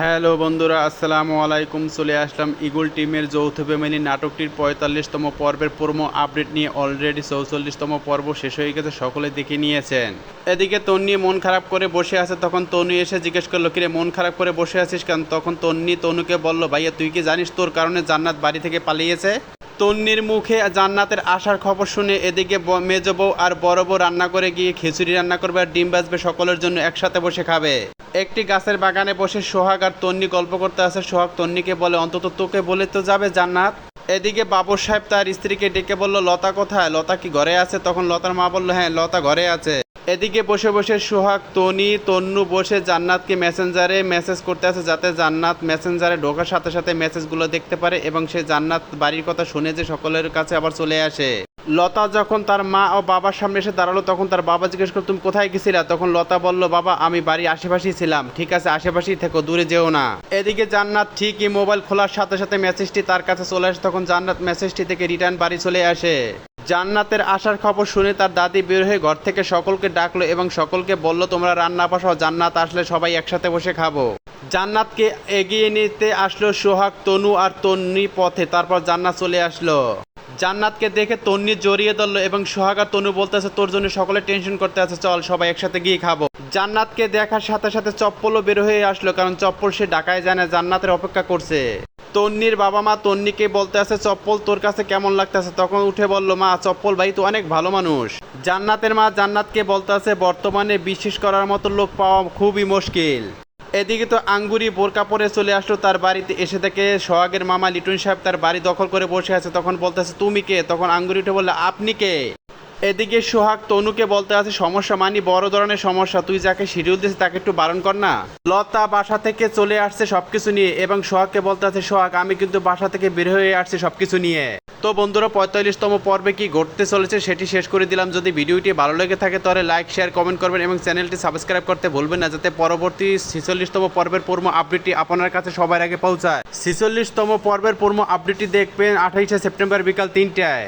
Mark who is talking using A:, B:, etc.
A: Hello বন্ধুরা, আসসালামু আলাইকুম। চলে আসলাম ইগুল টিমের যৌথ ফ্যামিলি নাটকটির পঁয়তাল্লিশতম পর্বের প্রোমো আপডেট নিয়ে অলরেডি চৌচল্লিশতম পর্ব শেষ হয়ে গেছে, সকলে দেখে নিয়েছেন। এদিকে তন্নি মন খারাপ করে বসে আছে, তখন তনু এসে জিজ্ঞেস করল, কিরে, মন খারাপ করে বসে আছিস কেন? তখন তন্নি তনুকে বলল, ভাইয়া, তুই কি জানিস তোর কারণে জান্নাত বাড়ি থেকে পালিয়েছে? তন্নির মুখে জান্নাতের আসার খবর শুনে এদিকে মেজ বউ আর বড় বউ রান্না করে গিয়ে খিচুড়ি রান্না করবে আর ডিম বাজবে সকলের জন্য একসাথে বসে খাবে। একটি গাছের বাগানে বসে সোহাগ আর তন্নি গল্প করতে আসে। সোহাগ তন্নিকে বলে, অন্তত তোকে বলে তো যাবে জান্নাত। এদিকে বাবর সাহেব তার স্ত্রীকে ডেকে বলল, লতা কোথায়? লতা কি ঘরে আছে? তখন লতার মা বলল হ্যাঁ লতা ঘরে আছে। এদিকে বসে বসে সোহাগ, তনি, তন্নু বসে জান্নাতকে মেসেঞ্জারে মেসেজ করতে আছে যাতে জান্নাত মেসেঞ্জারে ঢোকার সাথে সাথে মেসেজগুলো দেখতে পারে এবং সে জান্নাত বাড়ির কথা শুনে যে সকলের কাছে আবার চলে আসে। লতা যখন তার মা ও বাবার সামনে এসে দাঁড়াল, তখন তার বাবা জিজ্ঞেস করল, তুমি কোথায় গেছিলা? তখন লতা বলল, বাবা, আমি বাড়ির আশেপাশেই ছিলাম। ঠিক আছে, আশেপাশেই থেকো, দূরে যেও না। এদিকে জান্নাত ঠিকই মোবাইল খোলার সাথে সাথে মেসেজটি তার কাছে চলে আসে, তখন জান্নাত মেসেজটি থেকে রিটার্ন বাড়ি চলে আসে। জান্নাতের আসার খবর শুনে তার দাদি বের হয়ে ঘর থেকে সকলকে ডাকলো এবং সকলকে বলল, তোমরা রান্না বসাও, জান্নাত আসলে সবাই একসাথে বসে খাব। জান্নাতকে এগিয়ে নিতে আসলো সোহাগ, তনু আর তন্নি পথে, তারপর জান্নাত চলে আসলো। জান্নাতকে দেখে তন্নি জড়িয়ে ধরলো এবং সোহাগ আর তনু বলতেছে, তোর জন্য সকলে টেনশন করতে আছে, চল সবাই একসাথে গিয়ে খাব। জান্নাতকে দেখার সাথে সাথে চপ্পলও বের হয়ে আসলো, কারণ চপ্পল সে ডাকায় জানে জান্নাতের অপেক্ষা করছে। তন্নির বাবা মা তন্নিকে বলতে আছে চপ্পল তোর কাছে কেমন লাগতেছে? তখন উঠে বলল, মা, চপ্পল ভাই তো অনেক ভালো মানুষ। জান্নাতের মা জান্নাতকে বলতে আছে বর্তমানে বিশ্বাস করার মতো লোক পাওয়া খুবই মুশকিল। এদিকে তো আঙ্গুরি বোরকা পরে চলে আসলো তার বাড়িতে, এসে থেকে সোহাগের মামা লিটন সাহেব তার বাড়ি দখল করে বসে আছে। তখন বলতেছে তুমি কে? তখন আঙ্গুরি উঠে বললে, আপনি কে? এদিকে সোহাগ তনুকে বলতে আছে, সমস্যা মানি, বড় ধরনের সমস্যা। তুই যাকে শিডিউল দিয়েছিস তাকে একটু বারণ কর না। লতা বাসা থেকে চলে আসছে সবকিছু নিয়ে এবং সোহাগকে বলতে আছে, সোহাগ, আমি কিন্তু বাসা থেকে বের হয়ে আসছি সবকিছু নিয়ে। তো বন্ধুরা, পঁয়তাল্লিশতম পর্বে কি ঘটতে চলেছে সেটি শেষ করে দিলাম। যদি ভিডিওটি ভালো লেগে থাকে, তাহলে লাইক, শেয়ার, কমেন্ট করবেন এবং চ্যানেলটি সাবস্ক্রাইব করতে ভুলবেন না, যাতে পরবর্তী ছিচল্লিশতম পর্বের পূর্ণ আপডেটটি আপনার কাছে সবার আগে পৌঁছায়। ছিচল্লিশতম পর্বের পূর্ণ আপডেটটি দেখবেন আঠাইশে সেপ্টেম্বর বিকাল তিনটায়।